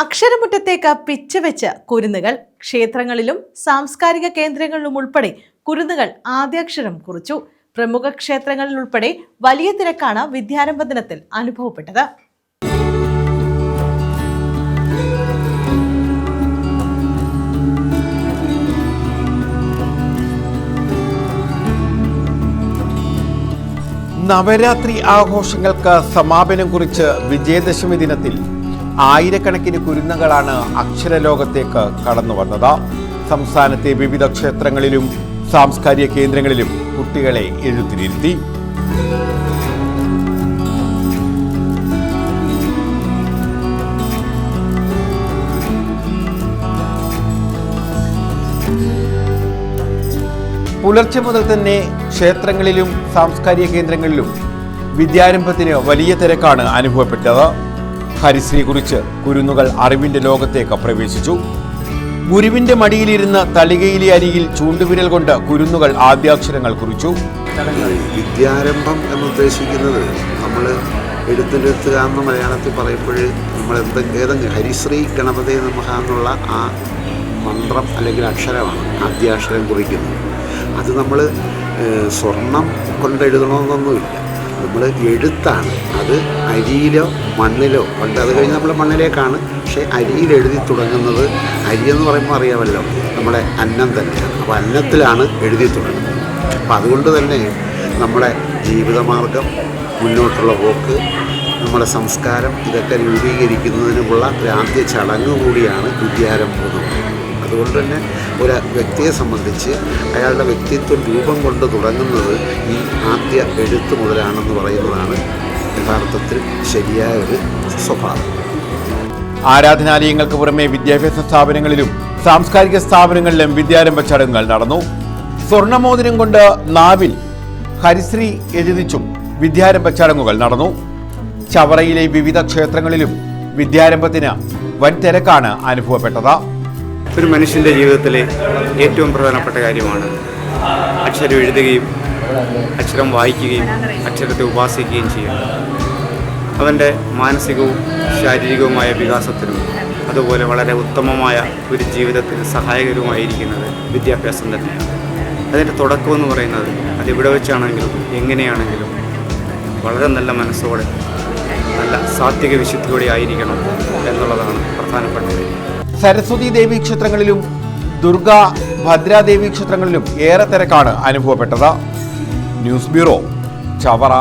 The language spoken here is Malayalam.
അക്ഷരമുറ്റത്തേക്ക് പിച്ചുവെച്ച കുരുന്നുകൾ ക്ഷേത്രങ്ങളിലും സാംസ്കാരിക കേന്ദ്രങ്ങളിലും ഉൾപ്പെടെ കുരുന്നുകൾ ആദ്യാക്ഷരം കുറിച്ചു. പ്രമുഖ ക്ഷേത്രങ്ങളിൽ ഉൾപ്പെടെ വലിയ തിരക്കാണ് വിദ്യാരംഭ ദിനത്തിൽ അനുഭവപ്പെട്ടത്. നവരാത്രി ആഘോഷങ്ങൾക്ക് സമാപനം കുറിച്ച് വിജയദശമി ദിനത്തിൽ ആയിരക്കണക്കിന് കുരുന്നുകളാണ് അക്ഷരലോകത്തേക്ക് കടന്നു വന്നത്. സംസ്ഥാനത്തെ വിവിധ ക്ഷേത്രങ്ങളിലും സാംസ്കാരിക കേന്ദ്രങ്ങളിലും കുട്ടികളെ എഴുത്തിനിരുത്തി. പുലർച്ചെ മുതൽ തന്നെ ക്ഷേത്രങ്ങളിലും സാംസ്കാരിക കേന്ദ്രങ്ങളിലും വിദ്യാരംഭത്തിന് വലിയ തിരക്കാണ് അനുഭവപ്പെട്ടത്. ഹരിശ്രീ കുറിച്ച് കുരുന്നുകൾ അറിവിന്റെ ലോകത്തേക്ക് പ്രവേശിച്ചു. ഗുരുവിന്റെ മടിയിലിരുന്ന് തളികയിലെ അരിയിൽ ചൂണ്ടുവിരൽ കൊണ്ട് കുരുന്നുകൾ ആദ്യാക്ഷരങ്ങൾ കുറിച്ചു. വിദ്യാരംഭം എന്ന് ഉദ്ദേശിക്കുന്നത് നമ്മൾ എഴുത്തിലെത്തുക എന്ന് മലയാളത്തിൽ പറയുമ്പോൾ നമ്മൾ എന്തെങ്കിലും ഹരിശ്രീ ഗണപതി നമുക്ക് എന്നുള്ള ആ മന്ത്രം അല്ലെങ്കിൽ അക്ഷരമാണ് ആദ്യാക്ഷരം കുറിക്കുന്നത്. അത് നമ്മൾ സ്വർണം കൊണ്ട് എഴുതണമെന്നൊന്നുമില്ല. നമ്മൾ എഴുത്താണ്. അത് അരിയിലോ മണ്ണിലോ പണ്ട് അത് കഴിഞ്ഞ് നമ്മൾ മണ്ണിലേക്കാണ്. പക്ഷേ അരിയിൽ എഴുതി തുടങ്ങുന്നത് അരി എന്ന് പറയുമ്പോൾ അറിയാമല്ലോ നമ്മുടെ അന്നം തന്നെയാണ്. അപ്പോൾ അന്നത്തിലാണ് എഴുതി തുടങ്ങുന്നത്. അപ്പം അതുകൊണ്ട് തന്നെ നമ്മുടെ ജീവിതമാർഗം മുന്നോട്ടുള്ള പോക്ക് നമ്മുടെ സംസ്കാരം ഇതൊക്കെ രൂപീകരിക്കുന്നതിനുമുള്ള ഒരു ആദ്യ ചടങ്ങ് കൂടിയാണ് വിദ്യാരംഭം അതുകൊണ്ട് തന്നെ ഒരു വ്യക്തിയെ സംബന്ധിച്ച് അയാളുടെ വ്യക്തിത്വം രൂപം കൊണ്ട് തുടങ്ങുന്നത് ഈ ആദ്യ എഴുത്ത് മുതലാണെന്ന് പറയുന്നതാണ് യഥാർത്ഥത്തിൽ ശരിയായ ഒരു സ്വഭാവം. ആരാധനാലയങ്ങൾക്ക് പുറമെ വിദ്യാഭ്യാസ സ്ഥാപനങ്ങളിലും സാംസ്കാരിക സ്ഥാപനങ്ങളിലും വിദ്യാരംഭ ചടങ്ങുകൾ നടന്നു. സ്വർണമോതിരം കൊണ്ട് നാവിൽ ഹരിശ്രീ എഴുതിച്ചും വിദ്യാരംഭ ചടങ്ങുകൾ നടന്നു. ചവറയിലെ വിവിധ ക്ഷേത്രങ്ങളിലും വിദ്യാരംഭത്തിന് വൻ തിരക്കാണ് അനുഭവപ്പെട്ടത്. ഒരു മനുഷ്യന്റെ ജീവിതത്തിലെ ഏറ്റവും പ്രധാനപ്പെട്ട കാര്യമാണ് അക്ഷരം എഴുതുകയും അക്ഷരം വായിക്കുകയും അക്ഷരത്തെ ഉപാസിക്കുകയും ചെയ്യുക. അവന്റെ മാനസികവും ശാരീരികവുമായ വികാസത്തിനും അതുപോലെ വളരെ ഉത്തമമായ ഒരു ജീവിതത്തിന് സഹായകരവുമായിരിക്കുന്നത് വിദ്യാഭ്യാസം തന്നെയാണ്. അതിന്റെ തുടക്കമെന്ന് പറയുന്നത് അതെവിടെ വെച്ചാണെങ്കിലും എങ്ങനെയാണെങ്കിലും വളരെ നല്ല മനസ്സോടെ നല്ല സാത്വിക വിശുദ്ധിയോടെ ആയിരിക്കണം എന്നുള്ളതാണ് പ്രധാനപ്പെട്ടത് സരസ്വതി ദേവി ക്ഷേത്രങ്ങളിലും ദുർഗ ഭദ്രാദേവി ക്ഷേത്രങ്ങളിലും ഏറെ തിരക്കാണ് അനുഭവപ്പെട്ടത്. News bureau Chavara.